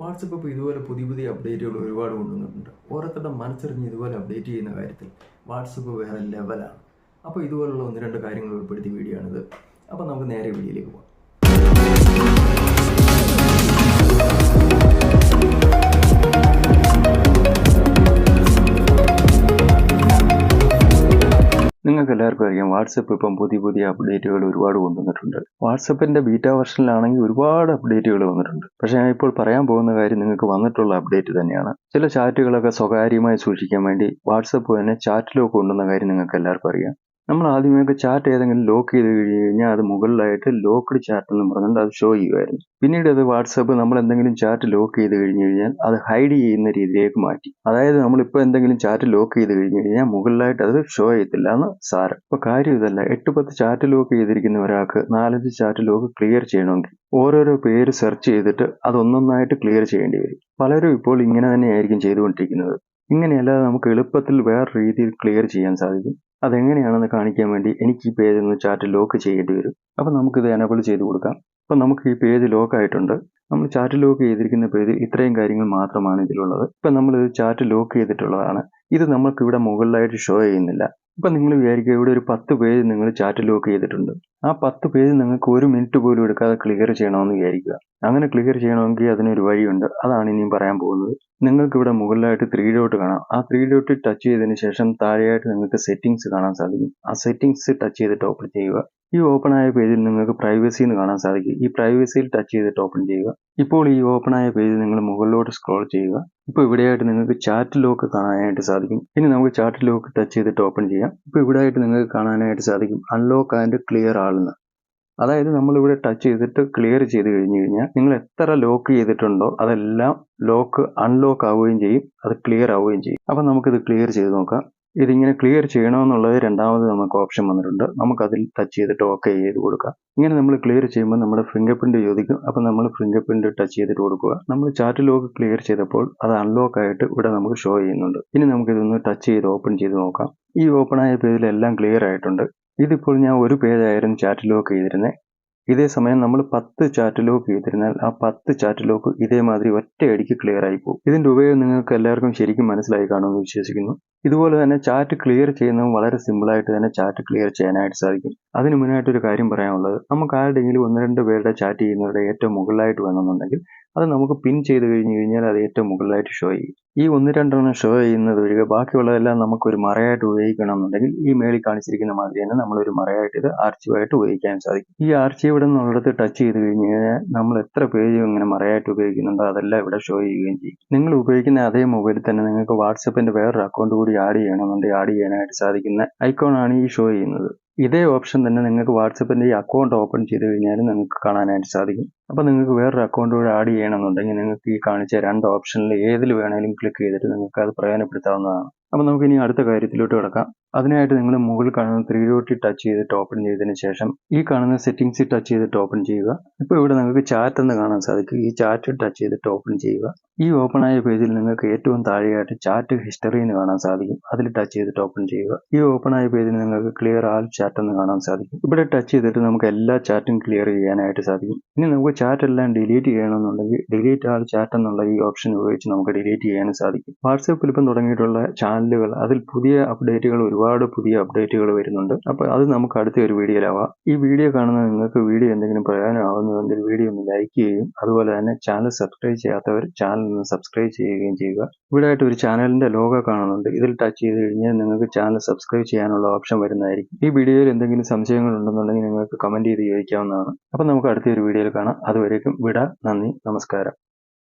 WhatsApp ഇപ്പോൾ ഇതുപോലെ പുതിയ പുതിയ അപ്ഡേറ്റുകൾ ഒരുപാട് കൊണ്ടുവന്നിട്ടുണ്ട്. ഓരോരുത്തരുടെ മനസ്സറിഞ്ഞ് ഇതുപോലെ അപ്ഡേറ്റ് ചെയ്യുന്ന കാര്യത്തിൽ വാട്സപ്പ് വേറെ ലെവലാണ് അപ്പോൾ ഇതുപോലുള്ള ഒന്ന് രണ്ട് കാര്യങ്ങൾ ഉൾപ്പെടുത്തിയ വീഡിയോ ആണിത്. അപ്പോൾ നമുക്ക് നേരെ വീഡിയോയിലേക്ക് പോകാം. നിങ്ങൾക്ക് എല്ലാവർക്കും അറിയാം. വാട്സപ്പ് ഇപ്പം പുതിയ പുതിയ അപ്ഡേറ്റുകൾ ഒരുപാട് കൊണ്ടുവന്നിട്ടുണ്ട്. വാട്സപ്പിന്റെ ബീറ്റ വെർഷനിലാണെങ്കിൽ ഒരുപാട് അപ്ഡേറ്റുകൾ വന്നിട്ടുണ്ട്. പക്ഷേ ഞാൻ ഇപ്പോൾ പറയാൻ പോകുന്ന കാര്യം നിങ്ങൾക്ക് വന്നിട്ടുള്ള അപ്ഡേറ്റ് തന്നെയാണ്. ചില ചാറ്റുകളൊക്കെ സ്വകാര്യമായി സൂക്ഷിക്കാൻ വേണ്ടി വാട്സപ്പ് തന്നെ ചാറ്റിലൊക്കെ കൊണ്ടുവന്ന കാര്യം നിങ്ങൾക്ക് എല്ലാവർക്കും അറിയാം. നമ്മൾ ആദ്യമൊക്കെ ചാർട്ട് ഏതെങ്കിലും ലോക്ക് ചെയ്ത് കഴിഞ്ഞ് കഴിഞ്ഞാൽ അത് മുകളിലായിട്ട് ലോക്ക്ഡ് ചാർട്ട് എന്ന് പറഞ്ഞുകൊണ്ട് അത് ഷോ ചെയ്യുമായിരുന്നു പിന്നീട് അത് വാട്സപ്പ് നമ്മൾ എന്തെങ്കിലും ചാറ്റ് ലോക്ക് ചെയ്ത് കഴിഞ്ഞ് കഴിഞ്ഞാൽ അത് ഹൈഡ് ചെയ്യുന്ന രീതിയിലേക്ക് മാറ്റി. അതായത് നമ്മളിപ്പോൾ എന്തെങ്കിലും ചാറ്റ് ലോക്ക് ചെയ്ത് കഴിഞ്ഞ് കഴിഞ്ഞാൽ മുകളിലായിട്ട് അത് ഷോ ചെയ്യത്തില്ല എന്ന് സാരം. ഇപ്പോൾ കാര്യം ഇതല്ല. എട്ട് പത്ത് ചാറ്റ് ലോക്ക് ചെയ്തിരിക്കുന്ന ഒരാൾക്ക് നാലഞ്ച് ചാറ്റ് ലോക്ക് ക്ലിയർ ചെയ്യണമെങ്കിൽ ഓരോരോ പേര് സെർച്ച് ചെയ്തിട്ട് അതൊന്നൊന്നായിട്ട് ക്ലിയർ ചെയ്യേണ്ടി വരും. പലരും ഇപ്പോൾ ഇങ്ങനെ തന്നെയായിരിക്കും ചെയ്തുകൊണ്ടിരിക്കുന്നത്. ഇങ്ങനെയല്ലാതെ നമുക്ക് എളുപ്പത്തിൽ വേറെ രീതിയിൽ ക്ലിയർ ചെയ്യാൻ സാധിക്കും. അതെങ്ങനെയാണെന്ന് കാണിക്കാൻ വേണ്ടി എനിക്ക് ഈ പേജ് ഒന്ന് ചാറ്റ് ലോക്ക് ചെയ്യേണ്ടി വരും. അപ്പോൾ നമുക്കിത് എനബിൾ ചെയ്ത് കൊടുക്കാം. അപ്പോൾ നമുക്ക് ഈ പേജ് ലോക്ക് ആയിട്ടുണ്ട്. നമ്മൾ ചാറ്റ് ലോക്ക് ചെയ്തിരിക്കുന്ന പേജിൽ ഇത്രയും കാര്യങ്ങൾ മാത്രമാണ് ഇതിലുള്ളത്. ഇപ്പം നമ്മൾ ചാറ്റ് ലോക്ക് ചെയ്തിട്ടുള്ളതാണ്. ഇത് നമുക്ക് ഇവിടെ മുകളിലായിട്ട് ഷോ ചെയ്യുന്നില്ല. ഇപ്പം നിങ്ങൾ വിചാരിക്കുക ഇവിടെ ഒരു പത്ത് പേജ് നിങ്ങൾ ചാറ്റ് ലോക്ക് ചെയ്തിട്ടുണ്ട്. ആ പത്ത് പേജ് നിങ്ങൾക്ക് ഒരു മിനിറ്റ് പോലും എടുക്കാതെ ക്ലിയർ ചെയ്യണമെന്ന് വിചാരിക്കുക. അങ്ങനെ ക്ലിയർ ചെയ്യണമെങ്കിൽ അതിനൊരു വഴിയുണ്ട്. അതാണ് ഇനിയും പറയാൻ പോകുന്നത്. നിങ്ങൾക്ക് ഇവിടെ മുകളിലായിട്ട് ത്രീ ഡോട്ട് കാണാം. ആ ത്രീ ഡോട്ട് ടച്ച് ചെയ്തതിന് ശേഷം താഴെയായിട്ട് നിങ്ങൾക്ക് സെറ്റിംഗ്സ് കാണാൻ സാധിക്കും. ആ സെറ്റിംഗ്സ് ടച്ച് ചെയ്തിട്ട് ഓപ്പൺ ചെയ്യുക. ഈ ഓപ്പൺ ആയ പേജിൽ നിങ്ങൾക്ക് പ്രൈവസി എന്ന് കാണാൻ സാധിക്കും. ഈ പ്രൈവസിയിൽ ടച്ച് ചെയ്തിട്ട് ഓപ്പൺ ചെയ്യുക. ഇപ്പോൾ ഈ ഓപ്പൺ ആയ പേജ് നിങ്ങൾ മുകളിലോട്ട് സ്ക്രോൾ ചെയ്യുക. ഇപ്പോൾ ഇവിടെയായിട്ട് നിങ്ങൾക്ക് ചാറ്റ് ലോക്ക് കാണാനായിട്ട് സാധിക്കും. ഇനി നമുക്ക് ചാറ്റ് ലോക്ക് ടച്ച് ചെയ്തിട്ട് ഓപ്പൺ ചെയ്യാം. ഇപ്പോൾ ഇവിടെയായിട്ട് നിങ്ങൾക്ക് കാണാനായിട്ട് സാധിക്കും. അൺലോക്ക് ആൻഡ് ക്ലിയർ ആളെന്ന് അതായത് നമ്മളിവിടെ ടച്ച് ചെയ്തിട്ട് ക്ലിയർ ചെയ്ത് കഴിഞ്ഞു കഴിഞ്ഞാൽ നിങ്ങൾ എത്ര ലോക്ക് ചെയ്തിട്ടുണ്ടോ അതെല്ലാം ലോക്ക് അൺലോക്ക് ആവുകയും ചെയ്യും. അത് ക്ലിയർ ആവുകയും ചെയ്യും. അപ്പം നമുക്കിത് ക്ലിയർ ചെയ്ത് നോക്കാം. ഇതിങ്ങനെ ക്ലിയർ ചെയ്യണമെന്നുള്ളത് രണ്ടാമത് നമുക്ക് ഓപ്ഷൻ വന്നിട്ടുണ്ട്. നമുക്കതിൽ ടച്ച് ചെയ്തിട്ട് ഓക്കെ ചെയ്ത് കൊടുക്കാം. ഇങ്ങനെ നമ്മൾ ക്ലിയർ ചെയ്യുമ്പോൾ നമ്മുടെ ഫിംഗർ പ്രിന്റ് ചോദിക്കും. അപ്പോൾ നമ്മൾ ഫിംഗർ പ്രിന്റ് ടച്ച് ചെയ്തിട്ട് കൊടുക്കുക. നമ്മൾ ചാറ്റ് ലോക്ക് ക്ലിയർ ചെയ്തപ്പോൾ അത് അൺലോക്ക് ആയിട്ട് ഇവിടെ നമുക്ക് ഷോ ചെയ്യുന്നുണ്ട്. ഇനി നമുക്കിതൊന്ന് ടച്ച് ചെയ്ത് ഓപ്പൺ ചെയ്ത് നോക്കാം. ഈ ഓപ്പൺ ആയ പേജിൽ എല്ലാം ക്ലിയർ ആയിട്ടുണ്ട്. ഇതിപ്പോൾ ഞാൻ ഒരു പേജായിരുന്നു ചാറ്റ് ലോക്ക് ചെയ്തിരുന്നത് ഇതേ സമയം നമ്മൾ പത്ത് ചാറ്റ് ലോക്ക് ചെയ്തിരുന്നാൽ ആ പത്ത് ചാറ്റ് ലോക്ക് ഇതേമാതിരി ഒറ്റയടിക്ക് ക്ലിയർ ആയി പോകും. ഇതിന്റെ ഉപയോഗം നിങ്ങൾക്ക് എല്ലാവർക്കും ശരിക്കും മനസ്സിലായി കാണുമെന്ന് വിശ്വസിക്കുന്നു. ഇതുപോലെ തന്നെ ചാറ്റ് ക്ലിയർ ചെയ്യുന്നതും വളരെ സിമ്പിളായിട്ട് തന്നെ ചാറ്റ് ക്ലിയർ ചെയ്യാനായിട്ട് സാധിക്കും. അതിന് മുന്നായിട്ട് ഒരു കാര്യം പറയാനുള്ളത്. നമുക്ക് ആരുടെയെങ്കിലും ഒന്ന് രണ്ട് പേരുടെ ചാറ്റ് ചെയ്യുന്നവരുടെ ഏറ്റവും മുകളിലായിട്ട് വേണമെന്നുണ്ടെങ്കിൽ അത് നമുക്ക് പിൻ ചെയ്ത് കഴിഞ്ഞ് കഴിഞ്ഞാൽ അത് ഏറ്റവും മുകളിലായിട്ട് ഷോ ചെയ്യും. ഈ ഒന്ന് രണ്ടെണ്ണം ഷോ ചെയ്യുന്നത് ഒഴികെ ബാക്കിയുള്ളതെല്ലാം നമുക്ക് ഒരു മറയായിട്ട് ഉപയോഗിക്കണമെന്നുണ്ടെങ്കിൽ ഈ മേളിൽ കാണിച്ചിരിക്കുന്ന മാതിരി തന്നെ നമ്മൾ ഒരു മറയായിട്ട് ഇത് ആർച്ചീവായിട്ട് ഉപയോഗിക്കാൻ സാധിക്കും. ഈ ആർച്ചീവ് ഇവിടെ ടച്ച് ചെയ്ത് കഴിഞ്ഞ് കഴിഞ്ഞാൽ നമ്മൾ എത്ര പേജ് ഇങ്ങനെ മറയായിട്ട് ഉപയോഗിക്കുന്നുണ്ടോ അതെല്ലാം ഇവിടെ ഷോ ചെയ്യുകയും ചെയ്യും. നിങ്ങൾ ഉപയോഗിക്കുന്ന അതേ മൊബൈലിൽ തന്നെ നിങ്ങൾക്ക് വാട്സപ്പിന്റെ വേറൊരു അക്കൗണ്ട് കൂടി ആഡ് ചെയ്യണമെന്നുണ്ടെങ്കിൽ ആഡ് ചെയ്യാനായിട്ട് സാധിക്കുന്ന ഐക്കോണാണ് ഈ ഷോ ചെയ്യുന്നത്. ഇതേ ഓപ്ഷൻ തന്നെ നിങ്ങൾക്ക് വാട്സപ്പിന്റെ ഈ അക്കൗണ്ട് ഓപ്പൺ ചെയ്ത് കഴിഞ്ഞാൽ നിങ്ങൾക്ക് കാണാനായിട്ട് സാധിക്കും. അപ്പോൾ നിങ്ങൾക്ക് വേറൊരു അക്കൗണ്ട് കൂടെ ആഡ് ചെയ്യണമെന്നുണ്ടെങ്കിൽ നിങ്ങൾക്ക് ഈ കാണിച്ച രണ്ട് ഓപ്ഷനിൽ ഏതിൽ വേണമെങ്കിലും ക്ലിക്ക് ചെയ്തിട്ട് നിങ്ങൾക്ക് അത് പ്രയോജനപ്പെടുത്താവുന്നതാണ്. അപ്പോൾ നമുക്ക് ഇനി അടുത്ത കാര്യത്തിലോട്ട് കിടക്കാം. അതിനായിട്ട് നിങ്ങൾ മുകളിൽ കാണുന്ന ത്രീ ഡോട്ടിൽ ടച്ച് ചെയ്തിട്ട് ഓപ്പൺ ചെയ്തതിന് ശേഷം ഈ കാണുന്ന സെറ്റിംഗ്സിൽ ടച്ച് ചെയ്തിട്ട് ഓപ്പൺ ചെയ്യുക. ഇപ്പോൾ ഇവിടെ നിങ്ങൾക്ക് ചാറ്റ് എന്ന് കാണാൻ സാധിക്കും. ഈ ചാറ്റ് ടച്ച് ചെയ്തിട്ട് ഓപ്പൺ ചെയ്യുക. ഈ ഓപ്പൺ ആയ പേജിൽ നിങ്ങൾക്ക് ഏറ്റവും താഴെയായിട്ട് ചാറ്റ് ഹിസ്റ്ററി എന്ന് കാണാൻ സാധിക്കും. അതിൽ ടച്ച് ചെയ്തിട്ട് ഓപ്പൺ ചെയ്യുക. ഈ ഓപ്പൺ ആയ പേജിൽ നിങ്ങൾക്ക് ക്ലിയർ ആൾ ചാറ്റ് എന്ന് കാണാൻ സാധിക്കും. ഇവിടെ ടച്ച് ചെയ്തിട്ട് നമുക്ക് എല്ലാ ചാറ്റും ക്ലിയർ ചെയ്യാനായിട്ട് സാധിക്കും. ഇനി നമുക്ക് ചാറ്റ് എല്ലാം ഡിലീറ്റ് ചെയ്യണമെന്നുണ്ടെങ്കിൽ ഡിലീറ്റ് ആൾ ചാറ്റ് എന്നുള്ള ഈ ഓപ്ഷൻ ഉപയോഗിച്ച് നമുക്ക് ഡിലീറ്റ് ചെയ്യാനും സാധിക്കും. വാട്സാപ്പിൽ ഇപ്പം തുടങ്ങിയിട്ടുള്ള ചാനലുകൾ അതിൽ പുതിയ അപ്ഡേറ്റുകൾ ഒരുപാട് പുതിയ അപ്ഡേറ്റുകൾ വരുന്നുണ്ട്. അപ്പോൾ അത് നമുക്ക് അടുത്ത ഒരു വീഡിയോയിലാവാം. ഈ വീഡിയോ കാണുന്ന നിങ്ങൾക്ക് വീഡിയോ എന്തെങ്കിലും പ്രയോജനമാകുന്നുവെങ്കിൽ വീഡിയോ ഒന്ന് ലൈക്ക് ചെയ്യുകയും അതുപോലെ തന്നെ ചാനൽ സബ്സ്ക്രൈബ് ചെയ്യാത്തവർ ചാനൽ ഒന്ന് സബ്സ്ക്രൈബ് ചെയ്യുകയും ചെയ്യുക. ഇവിടെ ആയിട്ട് ഒരു ചാനലിന്റെ ലോഗോ കാണുന്നുണ്ട്. ഇതിൽ ടച്ച് ചെയ്ത് കഴിഞ്ഞാൽ നിങ്ങൾക്ക് ചാനൽ സബ്സ്ക്രൈബ് ചെയ്യാനുള്ള ഓപ്ഷൻ വരുന്നതായിരിക്കും. ഈ വീഡിയോയിൽ എന്തെങ്കിലും സംശയങ്ങൾ ഉണ്ടെന്നുണ്ടെങ്കിൽ നിങ്ങൾക്ക് കമന്റ് ചെയ്ത് ചോദിക്കാവുന്നതാണ്. അപ്പോൾ നമുക്ക് അടുത്ത ഒരു വീഡിയോയിൽ കാണാം. അതുവരേക്കും വിട. നന്ദി. നമസ്കാരം.